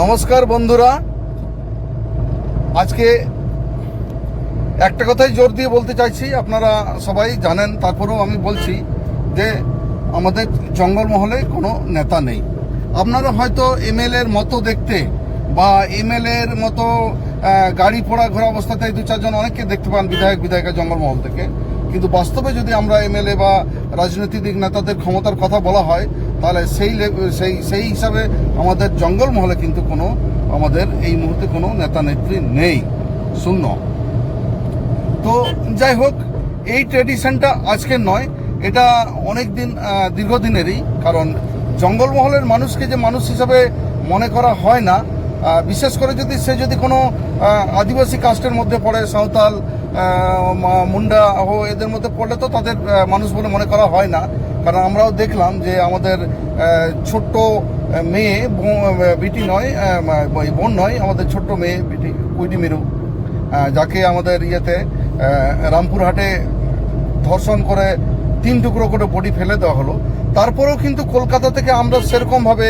নমস্কার বন্ধুরা। আজকে একটা কথাই জোর দিয়ে বলতে চাইছি, আপনারা সবাই জানেন, তারপরেও আমি বলছি যে আমাদের জঙ্গলমহলে কোনো নেতা নেই। আপনারা হয়তো এমএলএর মতো দেখতে বা এমএলএর মতো গাড়ি পোড়া ঘোরা অবস্থাতে দু চারজন অনেককে দেখতে পান বিধায়ক, বিধায়িকা জঙ্গলমহল থেকে। কিন্তু বাস্তবে যদি আমরা এমএলএ বা রাজনৈতিক নেতাদের ক্ষমতার কথা বলা হয় তাহলে সেই সেই সেই হিসাবে আমাদের জঙ্গলমহলে কিন্তু কোনো আমাদের এই মুহূর্তে কোনো নেতা নেত্রী নেই। শূন্য। তো যাই হোক, এই ট্রেডিশনটা আজকের নয়। এটা অনেক দিন দীর্ঘদিনেরই, কারণ জঙ্গলমহলের মানুষকে যে মানুষ হিসাবে মনে করা হয় না বিশেষ করে যদি সে যদি কোনো আদিবাসী কাস্টের মধ্যে পড়ে, সাঁওতাল মুন্ডা ও এদের মধ্যে পড়লে তো তাদের মানুষ বলে মনে করা হয় না। কারণ আমরাও দেখলাম যে আমাদের ছোট্ট মেয়ে বিটি নয় বোন নয় আমাদের ছোট্ট মেয়ে বিটি কুইটি মেরু যাকে আমাদের ইয়েতে রামপুরহাটে ধর্ষণ করে তিন টুকরো করে বডি ফেলে দেওয়া হলো। তারপরেও কিন্তু কলকাতা থেকে আমরা সেরকমভাবে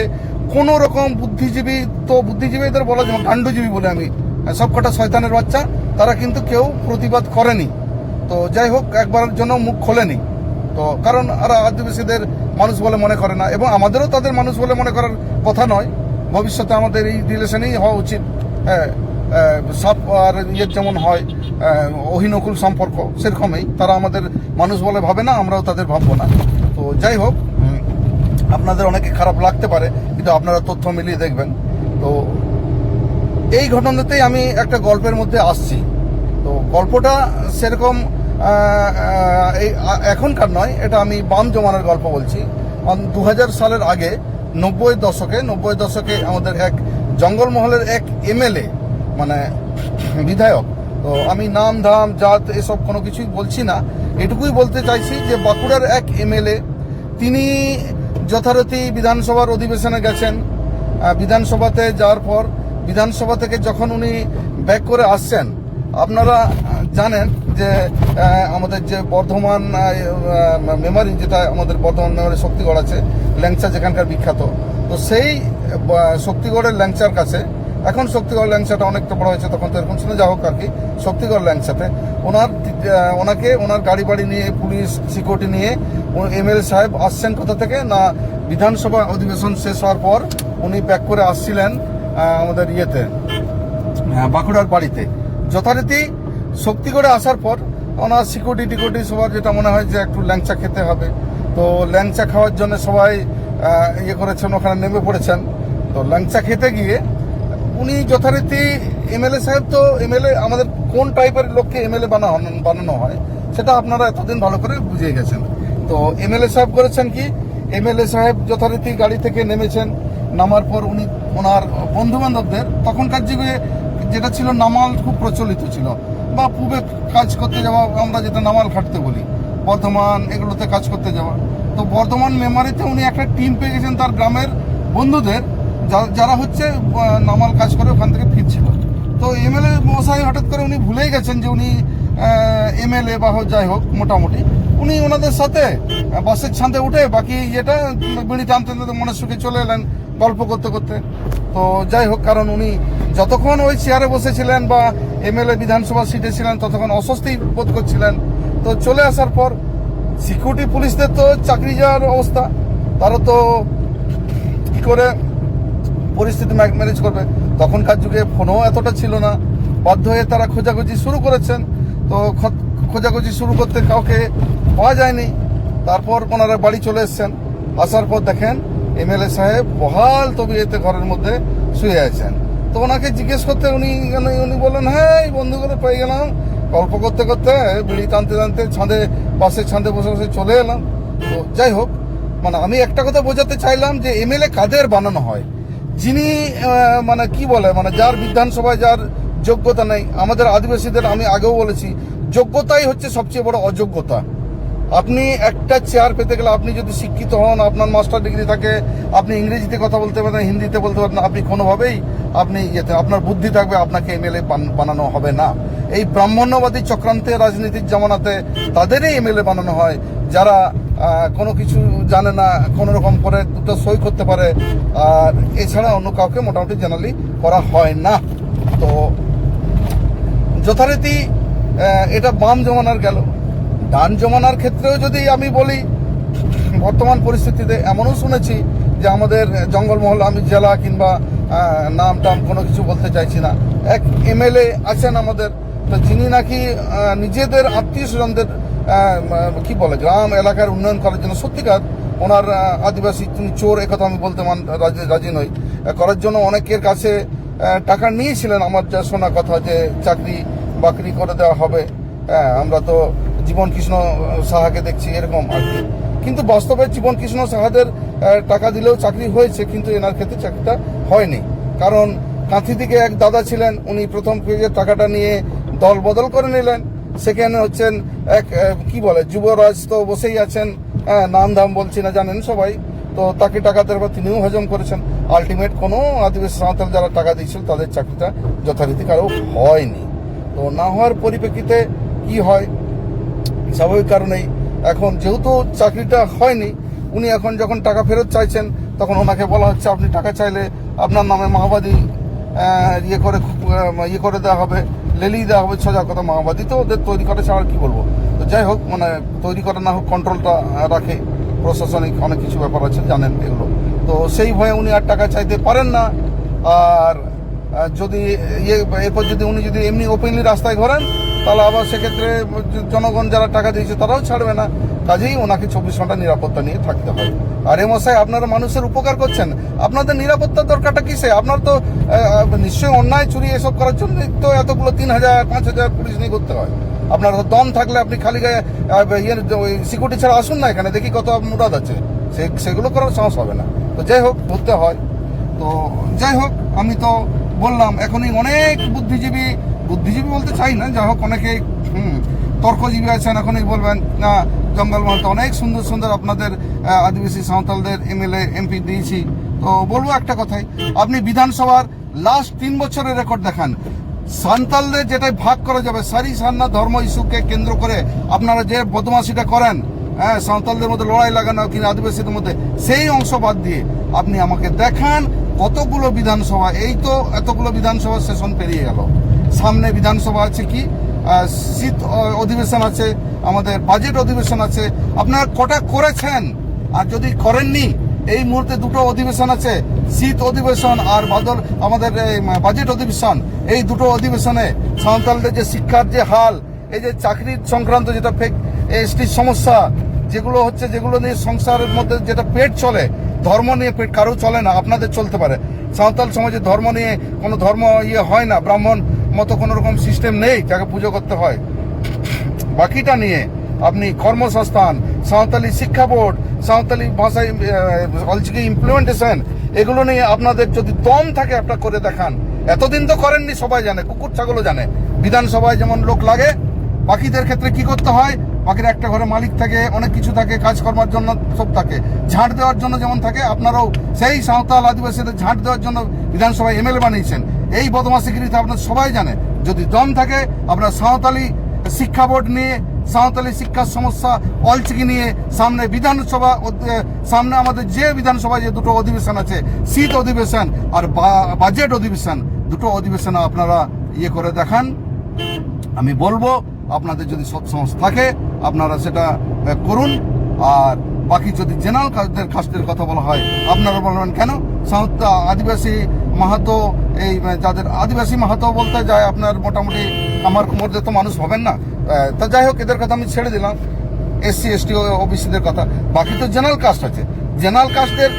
কোনো রকম বুদ্ধিজীবী তো বুদ্ধিজীবীদের বলা যায় গান্ডুজীবী বলে আমি আহ, সব কটা শয়তানের বাচ্চা তারা কিন্তু কেউ প্রতিবাদ করেনি। তো যাই হোক একবারের জন্য মুখ খোলেনি। তো, কারণ আর আদিবাসীদের মানুষ বলে মনে করে না, এবং আমাদেরও তাদের মানুষ বলে মনে করার কথা নয়। ভবিষ্যতে আমাদের এই রিলেশনেই হওয়া উচিত। হ্যাঁ সাপ আর ইয়ের যেমন হয় অহিনকুল সম্পর্ক, সেরকমই। তারা আমাদের মানুষ বলে ভাবে না, আমরাও তাদের ভাববো না। তো যাই হোক আপনাদের অনেকে খারাপ লাগতে পারে, কিন্তু আপনারা তথ্য মিলিয়ে দেখবেন। তো এই ঘটনাতেই আমি একটা গল্পের মধ্যে আসছি। তো গল্পটা সেরকম এই এখনকার নয়, এটা আমি বাম জমানার গল্প বলছি। দু হাজার সালের আগে নব্বই দশকে নব্বই দশকে আমাদের এক জঙ্গলমহলের এক এমএলএ মানে বিধায়ক, তো আমি নাম, ধাম, জাত, এসব কোনো কিছুই বলছি না। এটুকুই বলতে চাইছি যে বাঁকুড়ার এক এমএলএ, তিনি যথারীতি বিধানসভার অধিবেশনে গেছেন। বিধানসভাতে যাওয়ার পর, বিধানসভা থেকে যখন উনি ব্যাক করে আসছেন, আপনারা জানেন যে আমাদের যে বর্ধমান মেমারি যেটা আমাদের বর্ধমান মেমারি শক্তিগড় আছে, ল্যাংচা যেখানকার বিখ্যাত। তো সেই শক্তিগড়ের ল্যাংচার কাছে, এখন শক্তিগড় ল্যাংচাটা অনেকটা বড় হয়েছে, তখন তো এরকম শুনে যা হোক আর কি, শক্তিগড় ল্যাংচাতে। ওনার ওনাকে ওনার গাড়ি বাড়ি নিয়ে, পুলিশ সিকিউরিটি নিয়ে এম এমএলএ সাহেব আসছেন কোথা থেকে না, বিধানসভা অধিবেশন শেষ হওয়ার পর উনি ব্যাক করে আসছিলেন আমাদের ইয়েতে বাঁকুড়ার বাড়িতে। যথারীতি শক্তিগড়ে আসার পর ওনার সিকিউরিটি টিকিউরিটি সবার যেটা মনে হয় যে একটু ল্যাংচা খেতে হবে। তো ল্যাংচা খাওয়ার জন্য সবাই ইয়ে করেছেন, ওখানে নেমে পড়েছেন। তো ল্যাংচা খেতে গিয়ে উনি যথারীতি এমএলএ সাহেব তো এমএলএ, আমাদের কোন টাইপের লোককে এমএলএ বানানো বানানো হয় সেটা আপনারা এতদিন ভালো করে বুঝিয়ে গেছেন। তো এমএলএ সাহেব করেছেন কি? এমএলএ সাহেব যথারীতি গাড়ি থেকে নেমেছেন, নামার পর উনি ওনার বন্ধু বান্ধবদের তখনকার যুগে যেটা ছিল, নামাল খুব প্রচলিত ছিল। বা পূবে কাজ করতে যাওয়া, আমরা যেটা নামাল খাটতে বলি, বর্ধমান এগুলোতে কাজ করতে যাওয়া। তো বর্ধমান মেমারিতে উনি একটা টিম পেয়ে গেছেন তার গ্রামের বন্ধুদের যারা হচ্ছে নামাল কাজ করে ওখান থেকে ফিরছিল। তো এমএলএ মশাই হঠাৎ করে উনি ভুলেই গেছেন যে উনি এমএলএ বা যাই হোক, মোটামুটি। উনি ওনাদের সাথে বাসের ছাদে উঠে বাকি ইয়েটা, বিড়ি টানতে টানতে মনের সুখে চলে এলেন গল্প করতে করতে। তো যাই হোক, কারণ উনি যতক্ষণ ওই চেয়ারে বসেছিলেন বা এমএলএ বিধানসভা সিটে ছিলেন, ততক্ষণ অস্বস্তি বোধ করছিলেন। তো চলে আসার পর সিকিউরিটি পুলিশদের তো চাকরি যাওয়ার অবস্থা। তারা তো কি করে পরিস্থিতি ম্যানেজ করবে? তখনকার যুগে ফোনও এতটা ছিল না। বাধ্য হয়ে তারা খোঁজাখুঁজি শুরু করেছেন। তো খোঁজাখুঁজি শুরু করতে কাউকে পাওয়া যায়নি। তারপর ওনারা বাড়ি চলে এসেছেন। আসার পর দেখেন এমএলএ সাহেব বহাল তবিয়েতে ঘরের মধ্যে শুয়ে আছেন। তো ওনাকে জিজ্ঞেস করতে উনি উনি- বললেন হ্যাঁ এই বন্ধুগুলো পেয়ে গেলাম। গল্প করতে করতে বিড়ি টানতে টানতে ছাদে পাশে ছাদে বসে বসে চলে এলাম। তো যাই হোক মানে আমি একটা কথা বোঝাতে চাইলাম যে এমএলএ কাদের বানানো হয়? যিনি মানে কি বলে মানে যার বিধানসভায় যার যোগ্যতা নেই, আমাদের আদিবাসীদের আমি আগেও বলেছি যোগ্যতাই হচ্ছে সবচেয়ে বড় অযোগ্যতা। আপনি একটা চেয়ার পেতে গেলে আপনি যদি শিক্ষিত হন, আপনার মাস্টার ডিগ্রি থাকে, আপনি ইংরেজিতে কথা বলতে পারেন, হিন্দিতে বলতে পারেন, আপনি কোনোভাবেই আপনি ইয়েতে, আপনার বুদ্ধি থাকবে, আপনাকে এমএলএ বানানো হবে না। এই ব্রাহ্মণ্যবাদী চক্রান্তে রাজনীতির জামানাতে তাদেরই এমএলএ বানানো হয়। যারা কোনো কিছু জানে না, কোনো রকম করে দুটো সই করতে পারে, আর এছাড়া অন্য কাউকে মোটামুটি জেনারেলি করা হয় না। তো যথারীতি এটা বাম জমানার গেল। ডান জমানার ক্ষেত্রেও যদি আমি বলি, বর্তমান পরিস্থিতিতে এমনও শুনেছি যে আমাদের জঙ্গলমহল, আমি জেলা কিংবা নাম টাম কোনো কিছু বলতে চাইছি না। এক এমএলএ আছেন আমাদের, তো যিনি নাকি নিজেদের আত্মীয় স্বজনদের কি বলে, গ্রাম এলাকার উন্নয়ন করার জন্য সত্যিকার ওনার আদিবাসী তিনি চোর একথা আমি বলতে মান, রাজি নই। করার জন্য অনেকের কাছে টাকা নিয়েছিলেন। আমার যা শোনা কথা যে চাকরি বাকরি করে দেওয়া হবে। হ্যাঁ আমরা তো জীবন কৃষ্ণ সাহাকে দেখছি এরকম আর কি। কিন্তু বাস্তবে জীবন কৃষ্ণ সাহাদের টাকা দিলেও চাকরি হয়েছে, কিন্তু এনার ক্ষেত্রে চাকরিটা হয়নি। কারণ কাঁথি থেকে এক দাদা ছিলেন, উনি প্রথম পেজের টাকাটা নিয়ে দল বদল করে নিলেন। সেখানে হচ্ছেন এক কি বলে, যুবরাজ তো বসেই আছেন। হ্যাঁ নাম ধাম বলছি না, জানেন সবাই। তো তাকে টাকা দেওয়ার পর তিনিও হজম করেছেন। আলটিমেট কোনো আদিবাসী সাঁওতাল যারা টাকা দিয়েছিল, তাদের চাকরিটা যথারীতি কারও হয়নি। তো না হওয়ার পরিপ্রেক্ষিতে কি হয়? স্বাভাবিক কারণেই এখন যেহেতু চাকরিটা হয়নি, উনি এখন যখন টাকা ফেরত চাইছেন, তখন ওনাকে বলা হচ্ছে, আপনি টাকা চাইলে আপনার নামে মাওবাদী ইয়ে করে ইয়ে করে দেওয়া হবে, লেলিয়ে দেওয়া হবে, সোজা কথা মাওবাদী তো ওদের তৈরি করে ছাড়া কি বলব? তো যাই হোক মানে তৈরি করা না হোক কন্ট্রোলটা রাখে প্রশাসনিক অনেক কিছু ব্যাপার আছে, জানেন এগুলো। তো সেই ভয়ে উনি আর টাকা চাইতে পারেন না। আর যদি ইয়ে এরপর যদি উনি যদি এমনি ওপেনলি রাস্তায় ঘোরেন, তাহলে আবার সেক্ষেত্রে জনগণ যারা টাকা দিয়েছে তারাও ছাড়বে না। কাজেই ওনাকে চব্বিশ ঘণ্টা নিরাপত্তা নিয়ে থাকতে হয়। আর এ মশাই আপনারা মানুষের উপকার করছেন। আপনাদের নিরাপত্তার দরকারটা কিসে? আপনার তো নিশ্চয়ই অন্যায় চুরি এসব করার জন্য তো এতগুলো তিন হাজার, পাঁচ হাজার পুলিশ নিয়ে করতে হয়। আপনার দম থাকলে আপনি খালি গায়ে ইয়ে সিকিউরিটি ছাড়া আসুন না এখানে, দেখি কত মুরাদ আছে। সেগুলো করার সাহস হবে না। তো যাই হোক ধরতে হয়। তো যাই হোক, আমি তো বললাম এখনই অনেক বুদ্ধিজীবী বুদ্ধিজীবী বলতে চাই না যাই হোক অনেকে হুম, তর্কজীবী আছেন এখনই বলবেন না জঙ্গলমহল তো অনেক সুন্দর সুন্দর আপনাদের আদিবাসী সাঁওতালদের এমএলএ এমপি দিয়েছি। তো বলব একটা কথাই আপনি বিধানসভার লাস্ট তিন বছরের রেকর্ড দেখান। সান্তালদের যেটাই ভাগ করা যাবে সারি সান্না ধর্ম ইস্যুকে কেন্দ্র করে আপনারা যে বদমাশিটা করেন হ্যাঁ সাঁওতালদের মধ্যে লড়াই লাগানো কিনা আদিবাসীদের মধ্যে সেই অংশ বাদ দিয়ে আপনি আমাকে দেখান কতগুলো বিধানসভা, এই তো এতগুলো বিধানসভা সেশন পেরিয়ে গেল। সামনে বিধানসভা আছে কি? শীত অধিবেশন আছে, আমাদের বাজেট অধিবেশন আছে। আপনারা কটা করেছেন? আর যদি করেননি, এই মুহূর্তে দুটো অধিবেশন আছে, শীত অধিবেশন আর বাদল, আমাদের বাজেট অধিবেশন। এই দুটো অধিবেশনে সাঁওতালদের যে শিক্ষার যে হাল, এই যে চাকরির সংক্রান্ত যেটা ফেক এসটির সমস্যা, যেগুলো হচ্ছে, যেগুলো নিয়ে সংসারের মধ্যে যেটা পেট চলে ধর্ম নিয়ে কারও চলে না, আপনাদের চলতে পারে। সাঁওতাল সমাজে ধর্ম নিয়ে কোনো ধর্ম ইয়ে হয় না, ব্রাহ্মণ মতো কোনো রকম সিস্টেম নেই যাকে পুজো করতে হয়। বাকিটা নিয়ে আপনি কর্মসংস্থান, সাঁওতালি শিক্ষা বোর্ড, সাঁওতালি ভাষায় ইমপ্লিমেন্টেশন এগুলো নিয়ে আপনাদের যদি দম থাকে আপনার করে দেখান। এতদিন তো করেননি, সবাই জানে, কুকুর ছাগলও জানে। বিধানসভায় যেমন লোক লাগে, বাকিদের ক্ষেত্রে কি করতে হয়? বাকির একটা ঘরে মালিক থাকে, অনেক কিছু থাকে কাজ করার জন্য সব থাকে। ঝাঁট দেওয়ার জন্য যেমন থাকে, আপনারাও সেই সাঁওতাল আদিবাসীদের ঝাঁট দেওয়ার জন্য বিধানসভায় এমএলএ বানিয়েছেন। এই বদমাসিগিরিতে আপনার সবাই জানে। যদি দম থাকে, আপনার সাঁওতালি শিক্ষা বোর্ড নিয়ে, সাঁওতালি শিক্ষার সমস্যা অলচিকি নিয়ে সামনে বিধানসভা সামনে আমাদের যে বিধানসভায় যে দুটো অধিবেশন আছে, শীত অধিবেশন আর বাজেট অধিবেশন, দুটো অধিবেশন আপনারা ইয়ে করে দেখান। আমি বলব আপনাদের যদি সৎসাহস থাকে, আপনারা সেটা করুন। আর বাকি যদি জেনারেল কাজদের কাস্টের কথা বলা হয়, আপনারা বলবেন কেন? সাঁওতা আদিবাসী মাহাতো, এই যাদের আদিবাসী মাহাতো বলতে যায়, আপনার মোটামুটি আমার মধ্যে তো মানুষ হবেন না। তা যাই হোক, এদের কথা আমি ছেড়ে দিলাম। এসসি, এসটি ওবিসিদের কথা। বাকি তো জেনারেল কাস্ট আছে। জেনারেল কাস্টের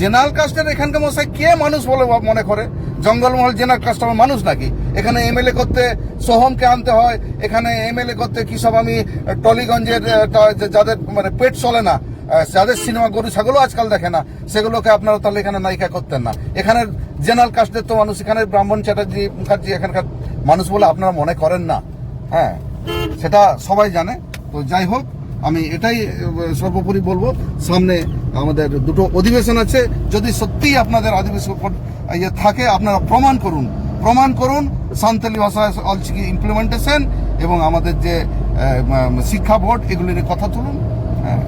জেনারেল কাস্টের এখানকার মশাই কে মানুষ বলে মনে করে? জঙ্গলমহল জেনারেল কাস্ট আমার মানুষ নাকি? এখানে এমএলএ করতে সোহমকে আনতে হয়, এখানে এমএলএ করতে কি সব আমি টলিগঞ্জের যাদের মানে পেট চলে না যাদের সিনেমা গরু ছাগলও আজকাল দেখে না, সেগুলোকে আপনারা তাহলে এখানে নায়িকা করতেন না। এখানে জেনারেল কাস্টের তো মানুষ এখানে ব্রাহ্মণ চ্যাটার্জি, মুখার্জি, এখানকার মানুষ বলে আপনারা মনে করেন না। হ্যাঁ সেটা সবাই জানে। তো যাই হোক, আমি এটাই সর্বোপরি বলব, সামনে আমাদের দুটো অধিবেশন আছে। যদি সত্যিই আপনাদের উপর ইয়ে থাকে, আপনারা প্রমাণ করুন। প্রমাণ করুন সান্তালি ভাষায় অলচিকি ইমপ্লিমেন্টেশন এবং আমাদের যে শিক্ষা বোর্ড, এগুলি নিয়ে কথা তুলুন। হ্যাঁ।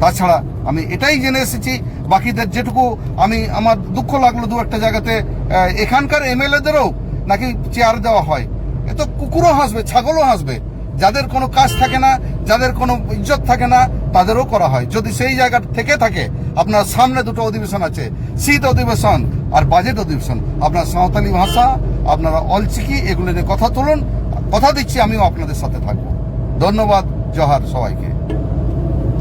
তাছাড়া আমি এটাই জেনে এসেছি, বাকিদের যেটুকু আমি, আমার দুঃখ লাগল দু একটা জায়গাতে এখানকার এমএলএদেরও নাকি চেয়ার দেওয়া হয়। এ তো কুকুরও হাসবে, ছাগলও হাসবে। যাদের কোনো কাজ থাকে না, যাদের কোনো ইজ্জত থাকে না, তাদেরও করা হয়। যদি সেই জায়গা থেকে থাকে, আপনার সামনে দুটো অধিবেশন আছে, শীত অধিবেশন আর বাজেট অধিবেশন। আপনার সাঁওতালি ভাষা, আপনারা অলচিকি, এগুলো নিয়ে কথা তুলুন। কথা দিচ্ছি, আমিও আপনাদের সাথে থাকব। ধন্যবাদ, জহার সবাইকে।